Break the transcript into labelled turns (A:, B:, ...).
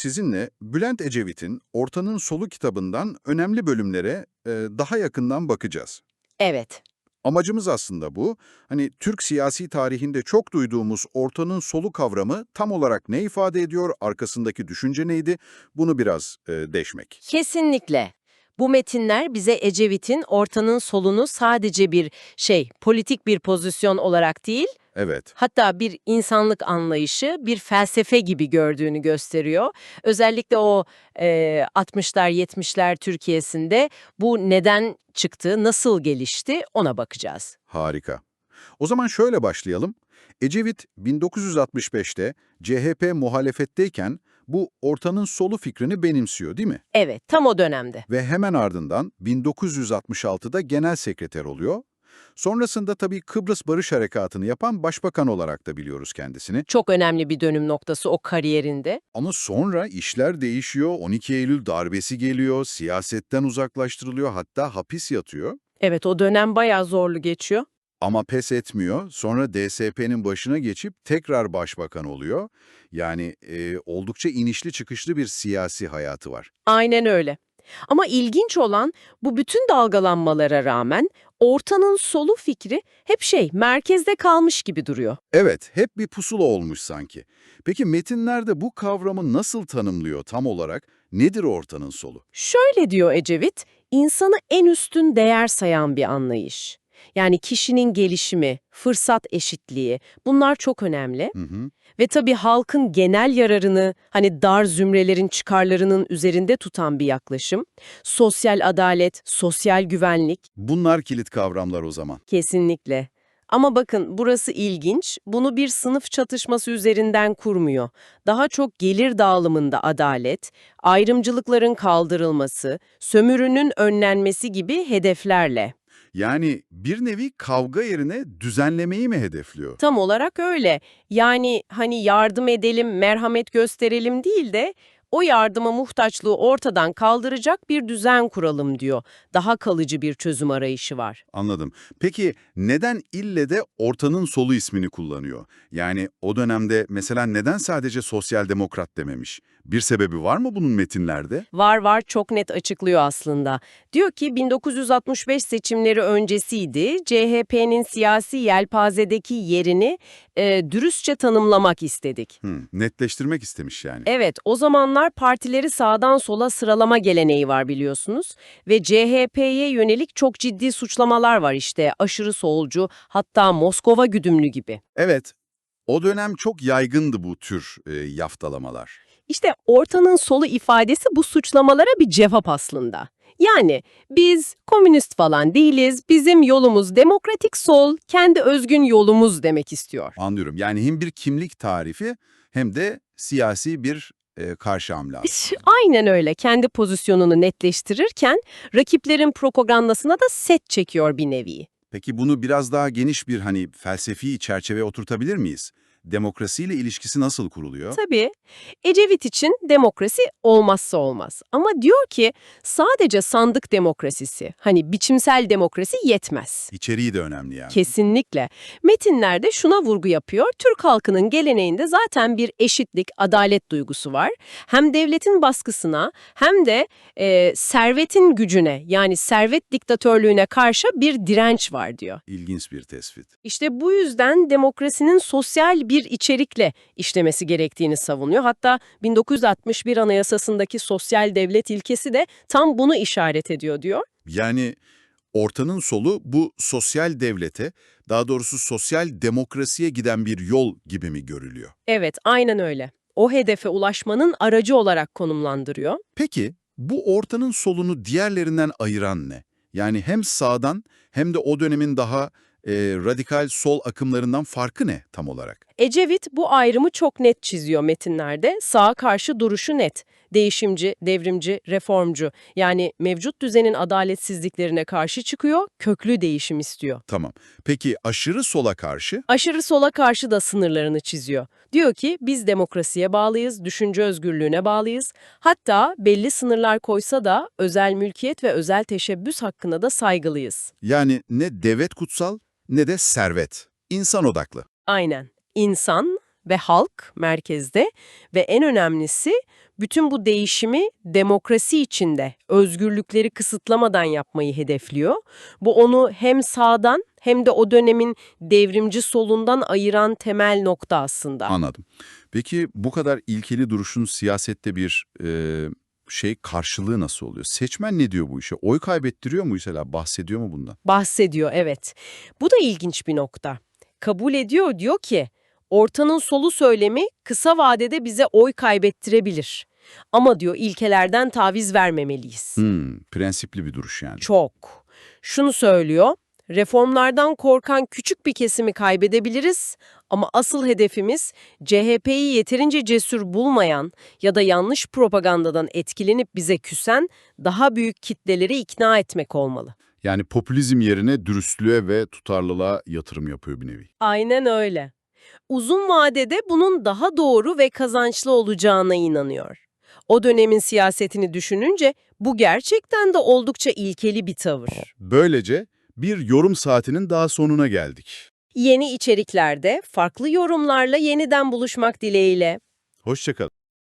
A: sizinle Bülent Ecevit'in Ortanın Solu kitabından önemli bölümlere e, daha yakından bakacağız.
B: Evet.
A: Amacımız aslında bu. Hani Türk siyasi tarihinde çok duyduğumuz ortanın solu kavramı tam olarak ne ifade ediyor, arkasındaki düşünce neydi? Bunu biraz e, deşmek.
B: Kesinlikle. Bu metinler bize Ecevit'in ortanın solunu sadece bir şey, politik bir pozisyon olarak değil,
A: Evet,
B: hatta bir insanlık anlayışı, bir felsefe gibi gördüğünü gösteriyor. Özellikle o e, 60'lar 70'ler Türkiye'sinde bu neden çıktı, nasıl gelişti ona bakacağız.
A: harika. O zaman şöyle başlayalım. Ecevit 1965'te CHP muhalefetteyken bu ortanın solu fikrini benimsiyor değil mi?
B: Evet, tam o dönemde.
A: Ve hemen ardından 1966'da genel sekreter oluyor. Sonrasında tabii Kıbrıs Barış Harekatı'nı yapan başbakan olarak da biliyoruz kendisini.
B: Çok önemli bir dönüm noktası o kariyerinde.
A: Ama sonra işler değişiyor, 12 Eylül darbesi geliyor, siyasetten uzaklaştırılıyor, hatta hapis yatıyor.
B: Evet, o dönem bayağı zorlu geçiyor.
A: Ama pes etmiyor, sonra DSP'nin başına geçip tekrar başbakan oluyor. Yani e, oldukça inişli çıkışlı bir siyasi hayatı var.
B: Aynen öyle. Ama ilginç olan bu bütün dalgalanmalara rağmen ortanın solu fikri hep şey merkezde kalmış gibi duruyor.
A: Evet, hep bir pusula olmuş sanki. Peki metinlerde bu kavramı nasıl tanımlıyor tam olarak? Nedir ortanın solu?
B: Şöyle diyor Ecevit, insanı en üstün değer sayan bir anlayış. Yani kişinin gelişimi, fırsat eşitliği bunlar çok önemli.
A: Hı hı.
B: Ve tabii halkın genel yararını, hani dar zümrelerin çıkarlarının üzerinde tutan bir yaklaşım. Sosyal adalet, sosyal güvenlik,
A: Bunlar kilit kavramlar o zaman.
B: Kesinlikle. Ama bakın burası ilginç. Bunu bir sınıf çatışması üzerinden kurmuyor. Daha çok gelir dağılımında adalet, ayrımcılıkların kaldırılması, sömürünün önlenmesi gibi hedeflerle.
A: Yani bir nevi kavga yerine düzenlemeyi mi hedefliyor?
B: Tam olarak öyle. Yani hani yardım edelim, merhamet gösterelim değil de o yardıma muhtaçlığı ortadan kaldıracak bir düzen kuralım diyor. Daha kalıcı bir çözüm arayışı var.
A: Anladım. Peki neden ille de ortanın solu ismini kullanıyor? Yani o dönemde mesela neden sadece sosyal demokrat dememiş? Bir sebebi var mı bunun metinlerde?
B: Var var çok net açıklıyor aslında. Diyor ki 1965 seçimleri öncesiydi. CHP'nin siyasi yelpazedeki yerini e, dürüstçe tanımlamak istedik.
A: Hı, netleştirmek istemiş yani.
B: Evet, o zamanlar partileri sağdan sola sıralama geleneği var biliyorsunuz ve CHP'ye yönelik çok ciddi suçlamalar var işte aşırı solcu hatta Moskova güdümlü gibi.
A: Evet, o dönem çok yaygındı bu tür e, yaftalamalar.
B: İşte ortanın solu ifadesi bu suçlamalara bir cevap aslında. Yani biz komünist falan değiliz, bizim yolumuz demokratik sol, kendi özgün yolumuz demek istiyor.
A: Anlıyorum. Yani hem bir kimlik tarifi hem de siyasi bir e, karşı hamle. aslında.
B: Aynen öyle. Kendi pozisyonunu netleştirirken rakiplerin propagandasına da set çekiyor bir nevi.
A: Peki bunu biraz daha geniş bir hani felsefi çerçeve oturtabilir miyiz? Demokrasiyle ilişkisi nasıl kuruluyor?
B: Tabii. Ecevit için demokrasi olmazsa olmaz. Ama diyor ki sadece sandık demokrasisi, hani biçimsel demokrasi yetmez.
A: İçeriği de önemli yani.
B: Kesinlikle. Metinlerde şuna vurgu yapıyor. Türk halkının geleneğinde zaten bir eşitlik, adalet duygusu var. Hem devletin baskısına hem de e, servetin gücüne yani servet diktatörlüğüne karşı bir direnç var diyor.
A: İlginç bir tespit.
B: İşte bu yüzden demokrasinin sosyal bir içerikle işlemesi gerektiğini savunuyor. Hatta 1961 Anayasası'ndaki sosyal devlet ilkesi de tam bunu işaret ediyor diyor.
A: Yani ortanın solu bu sosyal devlete, daha doğrusu sosyal demokrasiye giden bir yol gibi mi görülüyor?
B: Evet, aynen öyle. O hedefe ulaşmanın aracı olarak konumlandırıyor.
A: Peki bu ortanın solunu diğerlerinden ayıran ne? Yani hem sağdan hem de o dönemin daha e, radikal sol akımlarından farkı ne tam olarak?
B: Ecevit bu ayrımı çok net çiziyor metinlerde. Sağa karşı duruşu net. Değişimci, devrimci, reformcu. Yani mevcut düzenin adaletsizliklerine karşı çıkıyor, köklü değişim istiyor.
A: Tamam. Peki aşırı sola karşı?
B: Aşırı sola karşı da sınırlarını çiziyor. Diyor ki biz demokrasiye bağlıyız, düşünce özgürlüğüne bağlıyız. Hatta belli sınırlar koysa da özel mülkiyet ve özel teşebbüs hakkına da saygılıyız.
A: Yani ne devlet kutsal ne de servet. İnsan odaklı.
B: Aynen. İnsan ve halk merkezde ve en önemlisi Bütün bu değişimi demokrasi içinde özgürlükleri kısıtlamadan yapmayı hedefliyor. Bu onu hem sağdan hem de o dönemin devrimci solundan ayıran temel nokta aslında.
A: Anladım. Peki bu kadar ilkeli duruşun siyasette bir e, şey karşılığı nasıl oluyor? Seçmen ne diyor bu işe? Oy kaybettiriyor mu mesela? Bahsediyor mu bundan?
B: Bahsediyor evet. Bu da ilginç bir nokta. Kabul ediyor diyor ki ortanın solu söylemi kısa vadede bize oy kaybettirebilir. Ama diyor ilkelerden taviz vermemeliyiz.
A: Hmm, prensipli bir duruş yani.
B: Çok. Şunu söylüyor. Reformlardan korkan küçük bir kesimi kaybedebiliriz ama asıl hedefimiz CHP'yi yeterince cesur bulmayan ya da yanlış propagandadan etkilenip bize küsen daha büyük kitleleri ikna etmek olmalı.
A: Yani popülizm yerine dürüstlüğe ve tutarlılığa yatırım yapıyor bir nevi.
B: Aynen öyle. Uzun vadede bunun daha doğru ve kazançlı olacağına inanıyor. O dönemin siyasetini düşününce bu gerçekten de oldukça ilkeli bir tavır.
A: Böylece bir yorum saatinin daha sonuna geldik.
B: Yeni içeriklerde farklı yorumlarla yeniden buluşmak dileğiyle.
A: Hoşçakalın.